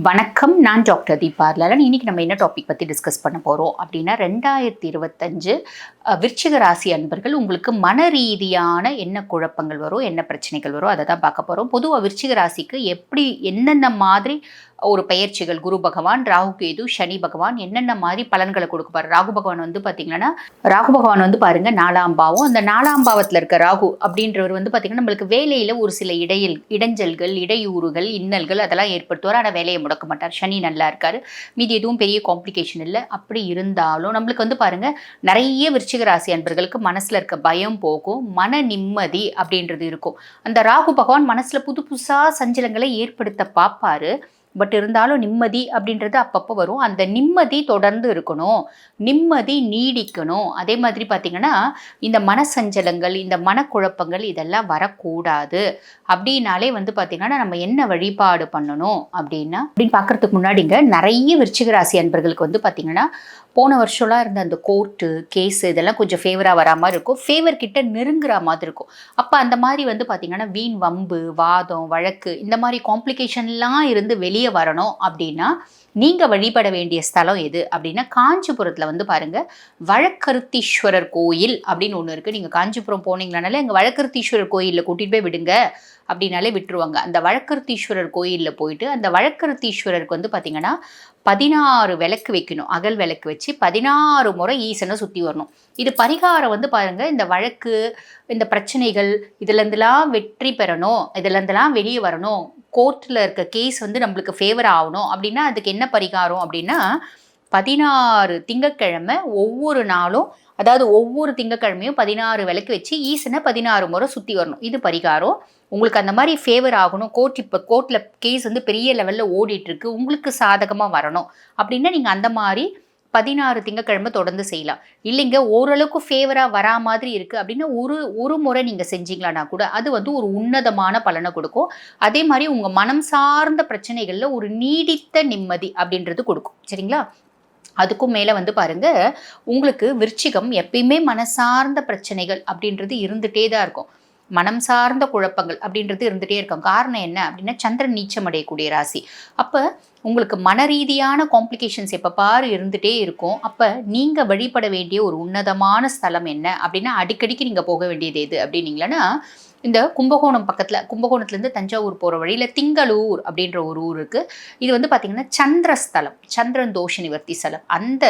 வணக்கம் நான் டாக்டர் தீபார்லன் லலன் இன்னைக்கு நம்ம என்ன டாபிக் பற்றி டிஸ்கஸ் பண்ண போகிறோம் அப்படின்னா ரெண்டாயிரத்தி இருபத்தஞ்சு விருச்சிக ராசி அன்பர்கள் உங்களுக்கு மன ரீதியான என்ன குழப்பங்கள் வரும் என்ன பிரச்சனைகள் வரும் அதை தான் பார்க்க போகிறோம் பொதுவாக விருச்சிக ராசிக்கு எப்படி என்னென்ன மாதிரி ஒரு பெயர்ச்சிகள் குரு பகவான் ராகு கேது சனி பகவான் என்னென்ன மாதிரி பலன்களை கொடுக்குப்பாரு? ராகு பகவான் வந்து பார்த்தீங்கன்னா ராகு பகவான் வந்து பாருங்க நாலாம் பாவம். அந்த நாலாம் பாவத்தில் இருக்க ராகு அப்படின்றவர் வந்து பார்த்தீங்கன்னா நம்மளுக்கு வேலையில் ஒரு சில இடையில் இடைஞ்சல்கள் இடையூறுகள் இன்னல்கள் அதெல்லாம் ஏற்படுத்துவார். ஆனால் வேலையை முடக்க மாட்டார். சனி நல்லா இருக்காரு. மீதி எதுவும் பெரிய காம்ப்ளிகேஷன் இல்லை. அப்படி இருந்தாலும் நம்மளுக்கு வந்து பாருங்க நிறைய விருச்சிக ராசி அன்பர்களுக்கு மனசில் இருக்க பயம் போகும் மன நிம்மதி அப்படின்றது இருக்கும். அந்த ராகு பகவான் மனசில் புது புதுசாக சஞ்சலங்களை ஏற்படுத்த பார்ப்பாரு பட் இருந்தாலும் நிம்மதி அப்படின்றது அப்பப்போ வரும். அந்த நிம்மதி தொடர்ந்து இருக்கணும். நிம்மதி நீடிக்கணும். அதே மாதிரி பார்த்திங்கன்னா இந்த மனசஞ்சலங்கள் இந்த மனக்குழப்பங்கள் இதெல்லாம் வரக்கூடாது. அப்படின்னாலே வந்து பார்த்திங்கன்னா நம்ம என்ன வழிபாடு பண்ணணும் அப்படின்னா அப்படின்னு பார்க்கறதுக்கு முன்னாடிங்க நிறைய விருச்சிக ராசி அன்பர்களுக்கு வந்து பார்த்திங்கன்னா போன வருஷம்லாம் இருந்த அந்த கோர்ட்டு கேஸு இதெல்லாம் கொஞ்சம் ஃபேவராக வரா மாதிரி இருக்கும். ஃபேவர் கிட்ட நெருங்குற மாதிரி இருக்கும். அப்போ அந்த மாதிரி வந்து பார்த்திங்கன்னா வீண் வம்பு வாதம் வழக்கு இந்த மாதிரி காம்ப்ளிகேஷன்லாம் இருந்து வெளியே வரணும் அப்படின்னா நீங்கள் வழிபட வேண்டிய ஸ்தலம் எது அப்படின்னா காஞ்சிபுரத்தில் வந்து பாருங்க வழக்கருத்தீஸ்வரர் கோயில் அப்படின்னு ஒன்று இருக்குது நீங்கள் காஞ்சிபுரம் போனீங்கனாலே எங்கள் வழக்கருத்தீஸ்வரர் கோயிலில் கூட்டிகிட்டு போய் விடுங்க அப்படின்னாலே விட்டுருவாங்க. அந்த வழக்கருத்தீஸ்வரர் கோயிலில் போயிட்டு அந்த வழக்கருத்தீஸ்வரருக்கு வந்து பார்த்தீங்கன்னா பதினாறு விளக்கு வைக்கணும். அகல் விளக்கு வச்சு பதினாறு முறை ஈசனை சுற்றி வரணும். இது பரிகாரம் வந்து பாருங்கள் இந்த வழக்கு இந்த பிரச்சனைகள் இதுலேருந்துலாம் வெற்றி பெறணும் இதுலேருந்துலாம் வெளியே வரணும் கோர்ட்டில் இருக்க கேஸ் வந்து நம்மளுக்கு ஃபேவர் ஆகணும். அப்படின்னா அதுக்கு என்ன பரிகாரம் அப்படின்னா பதினாறு திங்கக்கிழமை ஒவ்வொரு நாளும் அதாவது ஒவ்வொரு திங்கக்கிழமையும் பதினாறு விளக்கு வச்சு ஈசனை பதினாறு முறை சுற்றி வரணும். இது பரிகாரம். உங்களுக்கு அந்த மாதிரி ஃபேவர் ஆகணும். கோர்ட் இப்போ கோர்ட்டில் கேஸ் வந்து பெரிய லெவலில் ஓடிட்டுருக்கு உங்களுக்கு சாதகமாக வரணும். அப்படின்னா நீங்கள் அந்த மாதிரி பதினாறு திங்கக்கிழமை தொடர்ந்து செய்யலாம். இல்லைங்க ஓரளவுக்கு ஃபேவராக வரா மாதிரி இருக்குது அப்படின்னா ஒரு ஒரு முறை நீங்கள் செஞ்சீங்களானா கூட அது வந்து ஒரு உன்னதமான பலனை கொடுக்கும். அதே மாதிரி உங்கள் மனம் சார்ந்த பிரச்சனைகளில் ஒரு நீடித்த நிம்மதி அப்படின்றது கொடுக்கும். சரிங்களா? அதுக்கும் மேலே வந்து பாருங்க உங்களுக்கு விருச்சிகம் எப்பயுமே மனசார்ந்த பிரச்சனைகள் அப்படின்றது இருந்துகிட்டே தான் இருக்கும். மனம் சார்ந்த குழப்பங்கள் அப்படின்றது இருந்துகிட்டே இருக்கும். காரணம் என்ன அப்படின்னா சந்திரன் நீச்சம் அடையக்கூடிய ராசி. அப்போ உங்களுக்கு மன ரீதியான காம்ப்ளிகேஷன்ஸ் எப்போ பாரு இருந்துகிட்டே இருக்கும். அப்போ நீங்கள் வழிபட வேண்டிய ஒரு உன்னதமான ஸ்தலம் என்ன அப்படின்னா அடிக்கடிக்கு நீங்கள் போக வேண்டியது எது அப்படின்னீங்களன்னா இந்த கும்பகோணம் பக்கத்தில் கும்பகோணத்துலேருந்து தஞ்சாவூர் போகிற வழியில் திங்களூர் அப்படின்ற ஒரு ஊர் இருக்குது இது வந்து பார்த்திங்கன்னா சந்திரஸ்தலம் சந்திரன் தோஷ நிவர்த்தி ஸ்தலம். அந்த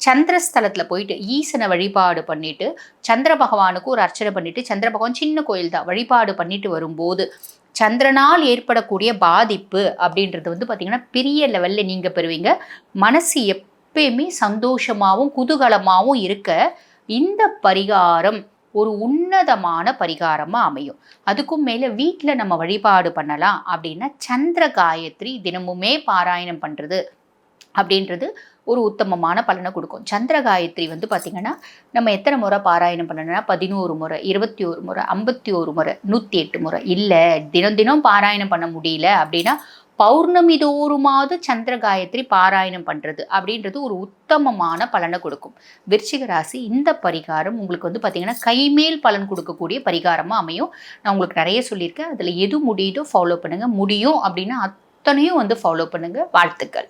சந்திரஸ்தலத்தில் போயிட்டு ஈசனை வழிபாடு பண்ணிட்டு சந்திர பகவானுக்கு ஒரு அர்ச்சனை பண்ணிட்டு சந்திர பகவான் சின்ன கோயில் தான் வழிபாடு பண்ணிட்டு வரும்போது சந்திரனால் ஏற்படக்கூடிய பாதிப்பு அப்படின்றது வந்து பார்த்திங்கன்னா பெரிய லெவலில் நீங்கள் பெறுவீங்க. மனசு எப்பயுமே சந்தோஷமாகவும் குதூகலமாகவும் இருக்க இந்த பரிகாரம் ஒரு உன்னதமான பரிகாரமாக அமையும். அதுக்கும் மேலே வீட்டில் நம்ம வழிபாடு பண்ணலாம் அப்படின்னா சந்திர காயத்ரி தினமுமே பாராயணம் பண்ணுறது அப்படின்றது ஒரு உத்தமமான பலனை கொடுக்கும். சந்திர காயத்ரி வந்து பார்த்திங்கன்னா நம்ம எத்தனை முறை பாராயணம் பண்ணணும்னா பதினோரு முறை இருபத்தி ஒரு முறை ஐம்பத்தி ஒரு முறை நூற்றி எட்டு முறை. இல்லை தினம் தினம் பாராயணம் பண்ண முடியல அப்படின்னா பௌர்ணமி தோறுமாவது சந்திர காயத்ரி பாராயணம் பண்ணுறது அப்படின்றது ஒரு உத்தமமான பலனை கொடுக்கும். விருச்சிக ராசி இந்த பரிகாரம் உங்களுக்கு வந்து பார்த்திங்கன்னா கைமேல் பலன் கொடுக்கக்கூடிய பரிகாரமாக அமையும். நான் உங்களுக்கு நிறைய சொல்லியிருக்கேன். அதில் எது முடியுதோ ஃபாலோ பண்ணுங்கள் முடியும் அப்படின்னா அத்தனையும் வந்து ஃபாலோ பண்ணுங்கள் வாழ்த்துக்கள்.